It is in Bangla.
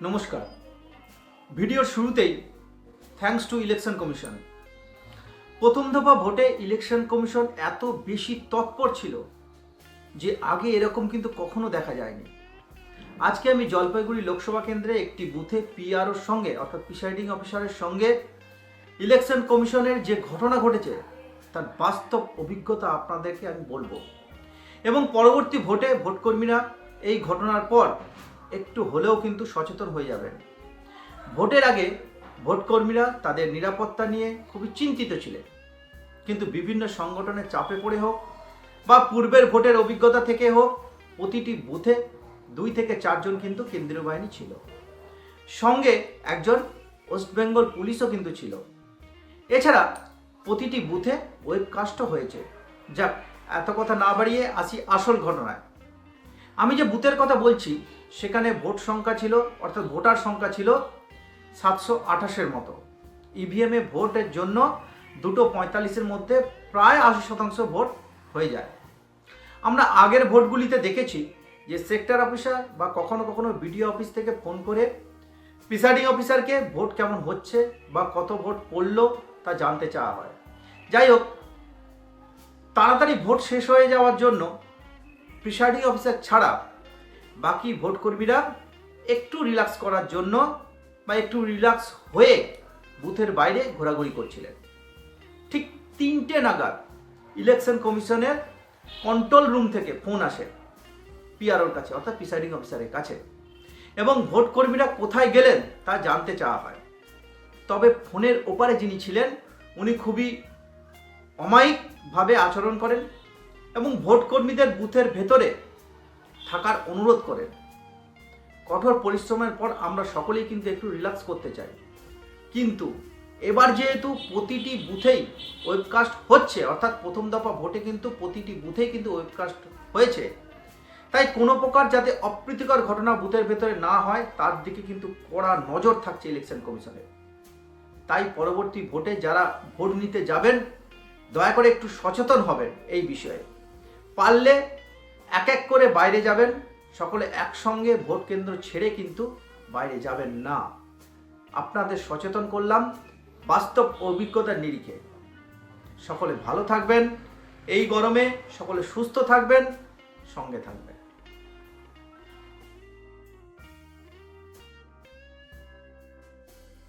নমস্কার। ভিডিওর শুরুতেই থ্যাঙ্কস টু ইলেকশন কমিশন প্রথম দফা ভোটে ইলেকশন কমিশন এত বেশি তৎপর ছিল যে আগে এরকম কিন্তু কখনো দেখা যায়নি। আজকে আমি জলপাইগুড়ি লোকসভা কেন্দ্রে একটি বুথে পিআরওর সঙ্গে, অর্থাৎ প্রিসাইডিং অফিসারের সঙ্গে ইলেকশন কমিশনের যে ঘটনা ঘটেছে, তার বাস্তব অভিজ্ঞতা আপনাদেরকে আমি বলব। এবং পরবর্তী ভোটে ভোটকর্মীরা এই ঘটনার পর একটু হলেও কিন্তু সচেতন হয়ে যাবেন। ভোটের আগে ভোটকর্মীরা তাদের নিরাপত্তা নিয়ে খুবই চিন্তিত ছিলেন। কিন্তু বিভিন্ন সংগঠনের চাপে পড়ে হোক বা পূর্বের ভোটের অভিজ্ঞতা থেকে হোক, প্রতিটি বুথে দুই থেকে চারজন কিন্তু কেন্দ্রীয় বাহিনী ছিল। সঙ্গে একজন ওয়েস্ট বেঙ্গল পুলিশও কিন্তু ছিল। এছাড়া প্রতিটি বুথে ওয়েবকাস্টও হয়েছে। যাক, এত কথা না বাড়িয়ে আসি আসল ঘটনায়। আমি যে বুথের কথা বলছি, সেখানে ভোট সংখ্যা ছিল, অর্থাৎ ভোটার সংখ্যা ছিল সাতশো আঠাশের মতো। ইভিএমে ভোটের জন্য দুটো পঁয়তাল্লিশের মধ্যে প্রায় আশি শতাংশ ভোট হয়ে যায়। আমরা আগের ভোটগুলিতে দেখেছি যে সেক্টর অফিসার বা কখনো কখনো বিডিও অফিস থেকে ফোন করে প্রিসাইডিং অফিসারকে ভোট কেমন হচ্ছে বা কত ভোট পড়ল তা জানতে চাওয়া হয়। যাই হোক, তাড়াতাড়ি ভোট শেষ হয়ে যাওয়ার জন্য প্রিসাইডিং অফিসার ছাড়া বাকি ভোটকর্মীরা একটু রিল্যাক্স করার জন্য বা একটু রিল্যাক্স হয়ে বুথের বাইরে ঘোরাঘুরি করছিলেন। ঠিক তিনটে নাগাদ ইলেকশন কমিশনের কন্ট্রোল রুম থেকে ফোন আসে পিআরওর কাছে, অর্থাৎ প্রিসাইডিং অফিসারের কাছে। এবং ভোটকর্মীরা কোথায় গেলেন তা জানতে চাওয়া হয়। তবে ফোনের ওপারে যিনি ছিলেন, উনি খুবই অমায়িকভাবে আচরণ করেন। এবং ভোটকর্মীদের বুথের ভেতরে থাকার অনুরোধ করেন। কঠোর পরিশ্রমের পর আমরা সকলেই কিন্তু একটু রিল্যাক্স করতে চাই। কিন্তু এবার যেহেতু প্রতিটি বুথেই ওয়েবকাস্ট হচ্ছে, অর্থাৎ প্রথম দফা ভোটে কিন্তু প্রতিটি বুথেই কিন্তু ওয়েবকাস্ট হয়েছে, তাই কোনো প্রকার যাতে অপ্রীতিকর ঘটনা বুথের ভেতরে না হয়, তার দিকে কিন্তু কড়া নজর থাকছে ইলেকশন কমিশনের তাই পরবর্তী ভোটে যারা ভোট নিতে যাবেন, দয়া করে একটু সচেতন হবেন এই বিষয়ে। পারলে এক এক করে বাইরে যাবেন। সকলে একসঙ্গে ভোট কেন্দ্র ছেড়ে কিন্তু বাইরে যাবেন না। আপনাদের সচেতন করলাম, বাস্তব অভিজ্ঞতার নিরিখে। সকলে ভালো থাকবেন, এই গরমে সকলে সুস্থ থাকবেন, সঙ্গে থাকবেন।